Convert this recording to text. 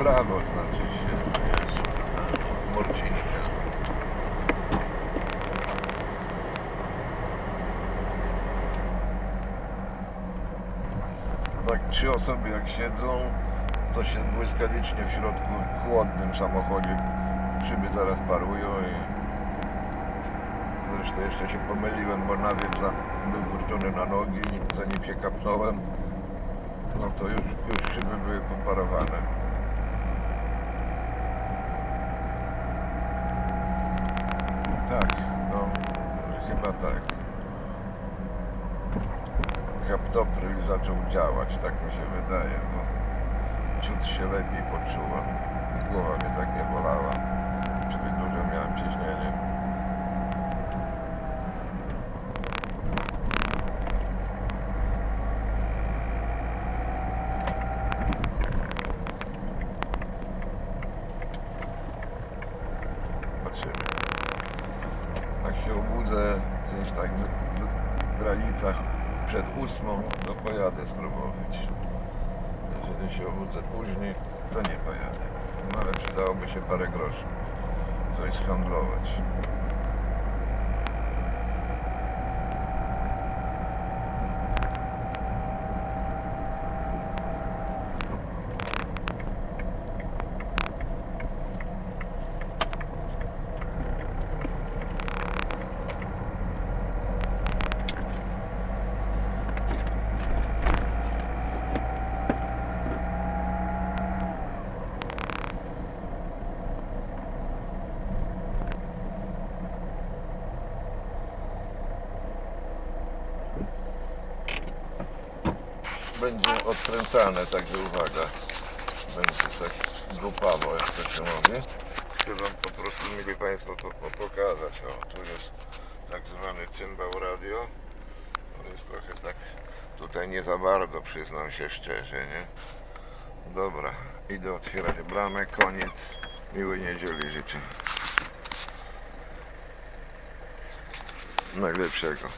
prawo znaczy się, to. Tak trzy osoby jak siedzą, to się błyskawicznie w środku chłodnym samochodzie szyby zaraz parują i zresztą jeszcze się pomyliłem, bo nawiew za, był wrócony na nogi, zanim się kapnąłem, no to już, już szyby były poparowane. Tak. Haptopryl zaczął działać, tak mi się wydaje, bo ciut się lepiej poczułem. Głowa mnie tak nie bolała. Jak się obudzę gdzieś tak w, w granicach przed ósmą, to pojadę spróbować. Jeżeli się obudzę później, to nie pojadę. No ale przydałoby się parę groszy. Coś skhandlować. Będzie odkręcane, także uwaga. Będzie tak grupawo, jak to się mówi. Chcę wam po prostu, mieli Państwo, to po- pokazać. O, tu jest tak zwany cymbał radio. To jest trochę tak, tutaj nie za bardzo, przyznam się szczerze, nie? Dobra, idę otwierać bramę, koniec. Miłej niedzieli życzę. Najlepszego.